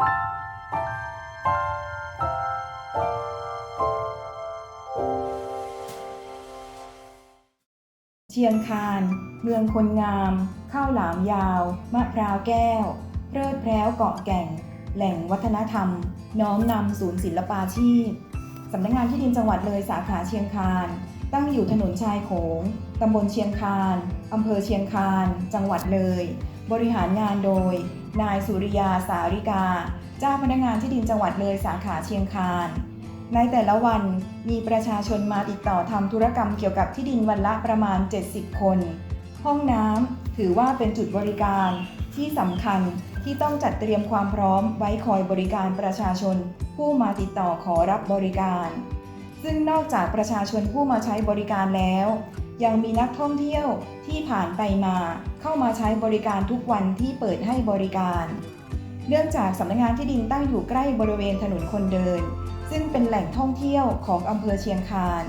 เชียงคาน เมืองคนงาม ข้าวหลามยาว มะพร้าวแก้ว เพลิดเพล้วเกาะแก่ง แหล่งวัฒนธรรม น้อมนำศูนย์ศิลปาชีพ สำนักงานที่ดินจังหวัดเลยสาขาเชียงคาน ตั้งอยู่ถนนชายโขง ตำบลเชียงคาน อำเภอเชียงคาน จังหวัดเลย บริหารงานโดย นายสุริยาสาริกา เจ้าพนักงานที่ดินจังหวัดเลยสาขาเชียงคาน ในแต่ละวันมีประชาชนมาติดต่อทำธุรกรรมเกี่ยวกับที่ดินวันละประมาณ 70 คน ห้องน้ำถือว่าเป็นจุดบริการที่สำคัญที่ต้องจัดเตรียมความพร้อมไว้คอยบริการประชาชน ผู้มาติดต่อขอรับบริการ ซึ่งนอกจากประชาชนผู้มาใช้บริการแล้ว ยังมีนักท่องเที่ยวที่ผ่านไปมา เข้ามาใช้บริการทุกวันที่เปิดให้บริการ เนื่องจากสำนักงานที่ดินตั้งอยู่ใกล้บริเวณถนนคนเดิน ซึ่งเป็นแหล่งท่องเที่ยวของอำเภอเชียงคาน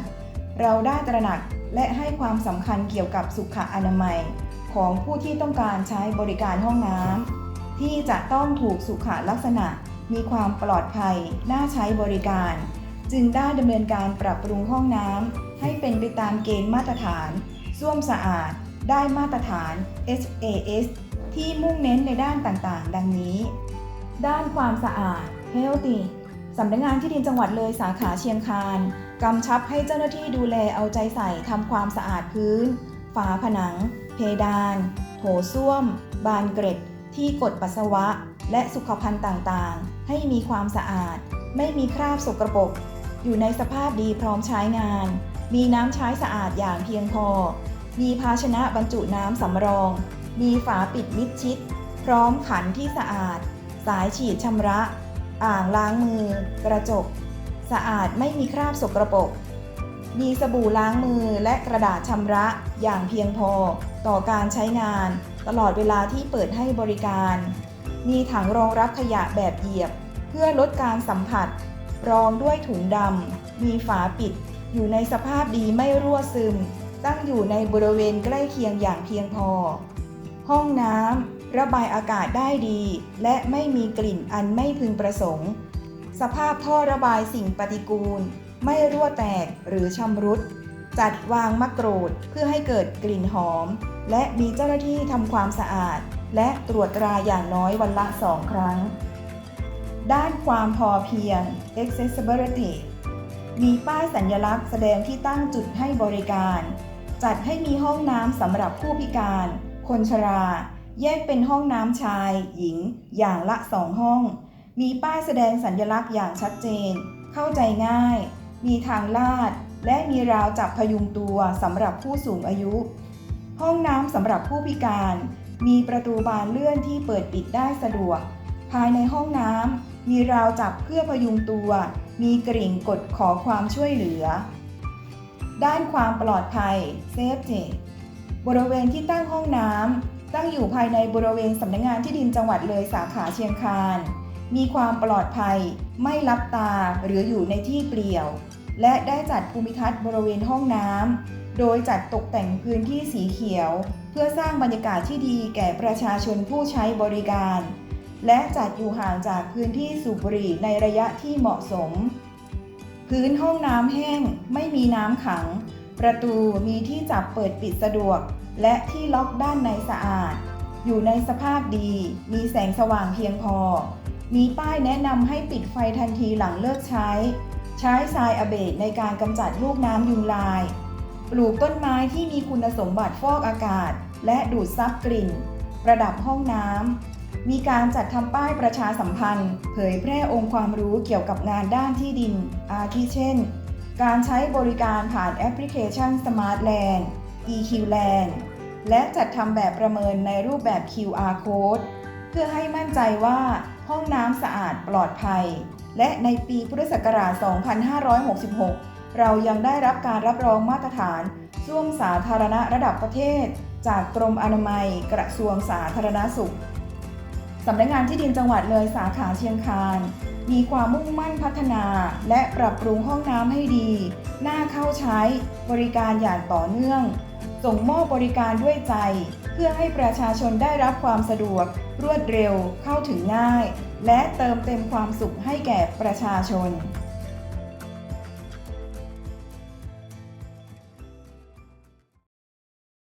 เราได้ตระหนักและให้ความสำคัญเกี่ยวกับสุขอนามัย ของผู้ที่ต้องการใช้บริการห้องน้ำที่จะต้องถูกสุขลักษณะมีความปลอดภัยน่าใช้บริการ จึงได้ดำเนินการปรับปรุงห้องน้ำให้เป็นไปตามเกณฑ์มาตรฐานส้วมสะอาด ได้มาตรฐาน HAS ที่มุ่งเน้นในด้านต่างๆ ดังนี้ ด้านความสะอาด Healthy สำนักงานที่ดินจังหวัดเลยสาขาเชียงคานกำชับให้เจ้าหน้าที่ดูแลเอาใจใส่ทำความสะอาดพื้น ฝาผนัง เพดานโถส้วม บานเกร็ด ที่กดปัสสาวะ และสุขภัณฑ์ต่างๆ ให้มีความสะอาด ไม่มีคราบสกรปรก อยู่ในสภาพดีพร้อมใช้งาน มีน้ำใช้สะอาดอย่างเพียงพอ มีภาชนะบรรจุน้ำสำรอง มีฝาปิดมิดชิด พร้อมขันที่สะอาด สายฉีดชำระ อ่างล้างมือ กระจก สะอาดไม่มีคราบสกรปรก มีสบู่ล้างมือและกระดาษชำระอย่างเพียงพอ ต่อการใช้งาน ตลอดเวลาที่เปิดให้บริการ มีถังรองรับขยะแบบเหยียบ เพื่อลดการสัมผัส รองด้วยถุงดำ มีฝาปิด อยู่ในสภาพดีไม่รั่วซึม ตั้งอยู่ในบริเวณใกล้เคียงอย่างเพียงพอ ห้องน้ำระบายอากาศได้ดี และไม่มีกลิ่นอันไม่พึงประสงค์ สภาพท่อระบายสิ่งปฏิกูล ไม่รั่วแตกหรือชำรุด จัดวางมะกรูดเพื่อให้เกิดกลิ่นหอม และมีเจ้าหน้าที่ทำความสะอาด และตรวจตราอย่างน้อยวันละสองครั้ง ด้านความพอเพียง accessibility มีป้ายสัญลักษณ์แสดงที่ตั้งจุดให้บริการ จัดให้มีห้องน้ำสำหรับผู้พิการ คนชรา แยกเป็นห้องน้ำชาย หญิง อย่างละสองห้อง มีป้ายแสดงสัญลักษณ์อย่างชัดเจน เข้าใจง่าย มีทางลาด และมีราวจับพยุงตัวสำหรับผู้สูงอายุ ห้องน้ำสำหรับผู้พิการ มีประตูบานเลื่อนที่เปิดปิดได้สะดวก ภายในห้องน้ำมีราวจับเพื่อพยุงตัว มีกริ่งกดขอความช่วยเหลือ ด้านความปลอดภัย Safety บริเวณที่ตั้งห้องน้ำตั้งอยู่ภายในบริเวณสำนักงงานที่ดินจังหวัดเลยสาขาเชียงคานมีความปลอดภัย ไม่ลับตาหรืออยู่ในที่เปลี่ยว และได้จัดภูมิทัศน์บริเวณห้องน้ำโดยจัดตกแต่งพื้นที่สีเขียว เพื่อสร้างบรรยากาศที่ดีแก่ประชาชนผู้ใช้บริการ และจัดอยู่ห่างจากพื้นที่สูบบุหรี่ในระยะที่เหมาะสม พื้นห้องน้ำแห้งไม่มีน้ำขัง ประตูมีที่จับเปิดปิดสะดวก และที่ล็อกด้านในสะอาด อยู่ในสภาพดี มีแสงสว่างเพียงพอ มีป้ายแนะนำให้ปิดไฟทันทีหลังเลิกใช้ ใช้ทรายอเบดในการกำจัดลูกน้ำยุงลาย ปลูกต้นไม้ที่มีคุณสมบัติฟอกอากาศ และดูดซับกลิ่น ประดับห้องน้ำ มีการจัดทำป้ายประชาสัมพันธ์ เผยแพร่องค์ความรู้เกี่ยวกับงานด้านที่ดิน อาทิเช่น การใช้บริการผ่านแอปพลิเคชัน Smart Land EQ Land และจัดทำแบบประเมินในรูปแบบ QR Code เพื่อให้มั่นใจว่าห้องน้ำสะอาดปลอดภัย และในปีพุทธศักราช 2566 เรายังได้รับการรับรองมาตรฐานส้วมสาธารณะระดับประเทศ จากกรมอนามัยกระทรวงสาธารณสุข สำนักงานที่ดินจังหวัดเลยสาขาเชียงคาน มีความมุ่งมั่นพัฒนาและปรับปรุงห้องน้ำให้ดี น่าเข้าใช้บริการอย่างต่อเนื่อง ส่งมอบบริการด้วยใจ เพื่อให้ประชาชนได้รับความสะดวก รวดเร็วเข้าถึงง่าย และเติมเต็มความสุขให้แก่ประชาชน